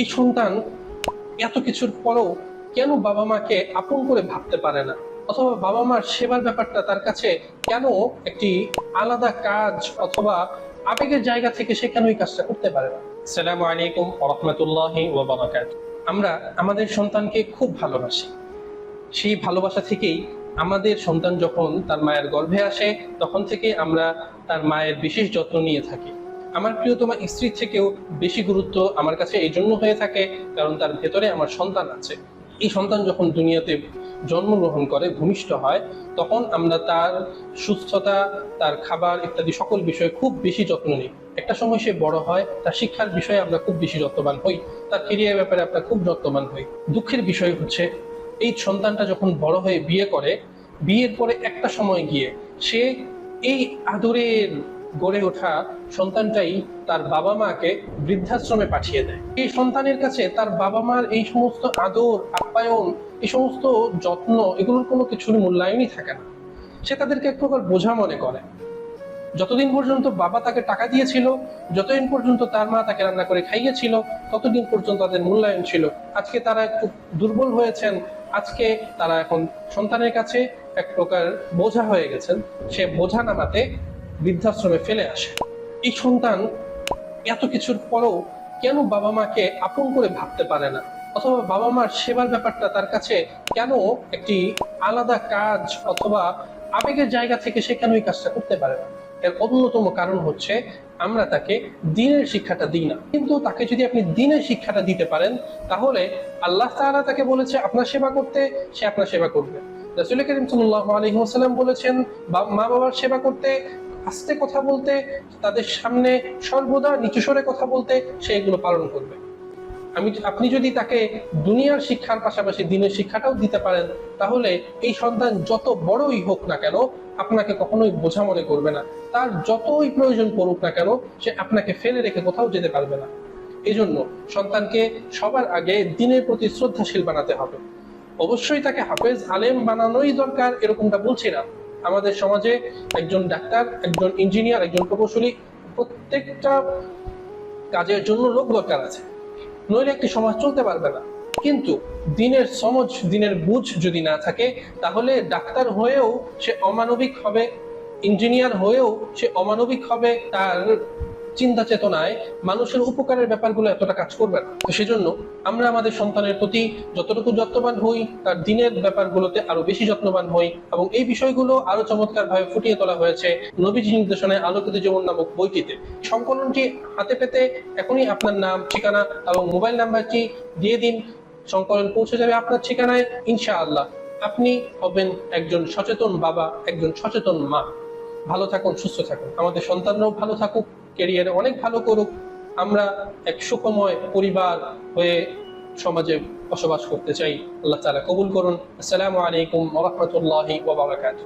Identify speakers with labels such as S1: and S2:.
S1: এই সন্তান এত কিছুর পরেও কেন বাবা মাকে আপন করে ভাবতে পারে না? অথবা বাবা মার সেবার ব্যাপারটা তার কাছে কেন একটি আলাদা কাজ অথবা আবেগের জায়গা থেকে সে কেন এই কাজটা করতে পারে না? সালামু আলাইকুম রহমতুল্লাহ ওবরাকাত আমরা আমাদের সন্তানকে খুব ভালোবাসি। সেই ভালোবাসা থেকেই আমাদের সন্তান যখন তার মায়ের গর্ভে আসে তখন থেকে আমরা তার মায়ের বিশেষ যত্ন নিয়ে থাকি। আমার প্রিয়তমা স্ত্রীর থেকেও বেশি গুরুত্ব আমার কাছে এই জন্য হয়ে থাকে, কারণ তার ভেতরে আমার সন্তান আছে। এই সন্তান যখন দুনিয়াতে জন্মগ্রহণ করে, ভূমিষ্ঠ হয়, তখন আমরা তার সুস্থতা, তার খাবার ইত্যাদি সকল বিষয়ে খুব বেশি যত্ন নিই। একটা সময় সে বড় হয়, তার শিক্ষার বিষয়ে আমরা খুব বেশি যত্নবান হই, তার কেরিয়ার ব্যাপারে আমরা খুব যত্নবান হই। দুঃখের বিষয় হচ্ছে, এই সন্তানটা যখন বড় হয়ে বিয়ে করে, বিয়ের পরে একটা সময় গিয়ে সে এই আদরের গড়ে ওঠা সন্তানটাই তার বাবা মাকে বৃদ্ধাশ্রমে পাঠিয়ে দেয়। এই সন্তানের কাছে তার বাবা মার এই সমস্ত আদর, আপ্যায়ন, এই সমস্ত যত্ন এগুলোর কোনো কিছুর মূল্যায়নই থাকে না। সে তাদেরকে এক প্রকার বোঝা মনে করে। যতদিন পর্যন্ত বাবা তাকে টাকা দিয়েছিল, যতদিন পর্যন্ত তার মা তাকে রান্না করে খাইয়েছিল, ততদিন পর্যন্ত তাদের মূল্যায়ন ছিল। আজকে তারা একটু দুর্বল হয়েছেন, আজকে তারা এখন সন্তানের কাছে এক প্রকার বোঝা হয়ে গেছেন। সে বোঝা নামাতে বৃদ্ধাশ্রমে ফেলে আসে। এই সন্তান এত কিছুর পরেও কেন বাবা মাকে আপন করে ভাবতে পারে না? অথবা বাবা মার সেবার ব্যাপারটা তার কাছে কেন একটি আলাদা কাজ অথবা আবেগের জায়গা থেকে সে কেন এই কাজটা করতে পারে না? এর অন্যতম কারণ হচ্ছে আমরা তাকে দিনের শিক্ষাটা দিই না। কিন্তু তাকে যদি আপনি দিনের শিক্ষাটা দিতে পারেন, তাহলে আল্লাহ তাআলা তাকে বলেছে, আপনার সেবা করতে সে আপনার সেবা করবে। রাসূল করিম সাল্লাল্লাহু আলাইহি ওয়াসাল্লাম বলেছেন মা বাবার সেবা করতে আস্তে কথা বলতে, তাদের সামনে সর্বদা নিচু স্বরে কথা বলতে সে এগুলো পালন করবে। আমি আপনি যদি তাকে দুনিয়ার শিক্ষার পাশাপাশি দিনের শিক্ষাটাও দিতে পারেন, তাহলে এই সন্তান যত বড়ই হোক না কেন, আপনাকে কখনোই বোঝা মনে করবে না। তার যতই প্রয়োজন পড়ুক না কেন, সে আপনাকে ফেলে রেখে কোথাও যেতে পারবে না। এই জন্য সন্তানকে সবার আগে দিনের প্রতি শ্রদ্ধাশীল বানাতে হবে। অবশ্যই তাকে হাফেজ আলেম বানানোই দরকার, এরকমটা বলছি না। আমাদের সমাজে একজন ডাক্তার, একজন ইঞ্জিনিয়ার, একজন প্রকৌশলী প্রত্যেকটা কাজের জন্য লোক দরকার আছে। নইলে একটি সমাজ চলতে পারবে না। কিন্তু দিনের সমাজ, দিনের বুঝ যদি না থাকে, তাহলে ডাক্তার হয়েও সে অমানবিক হবে, ইঞ্জিনিয়ার হয়েও সে অমানবিক হবে, তার চিন্তা চেতনায় মানুষের উপকারের ব্যাপারগুলো এতটা কাজ করবে না। তো সেজন্য আমরা আমাদের সন্তানের প্রতি যতটুকু যত্নবান হই, তার দিনের ব্যাপারগুলোতে আরও বেশি যত্নবান হই এবং এই বিষয়গুলো আরও চমৎকার ভাবে ফুটিয়ে তোলা হয়েছে নবীজি নির্দেশনায় আলোকিত জীবন নামক বইটিতে। সংকলনটি হাতে পেতে এখনই আপনার নাম, ঠিকানা এবং মোবাইল নাম্বারটি দিয়ে দিন। সংকলন পৌঁছে যাবে আপনার ঠিকানায়, ইনশাআল্লাহ। আপনি হবেন একজন সচেতন বাবা, একজন সচেতন মা। ভালো থাকুন, সুস্থ থাকুন। আমাদের সন্তানরাও ভালো থাকুক। কেরিয়ারে অনেক ভালো করুক, আমরা এক সুখময় পরিবার হয়ে সমাজে বসবাস করতে চাই। আল্লাহ তালা কবুল করুন। আসসালামু আলাইকুম রহমতুল্লাহ ওবরাকাত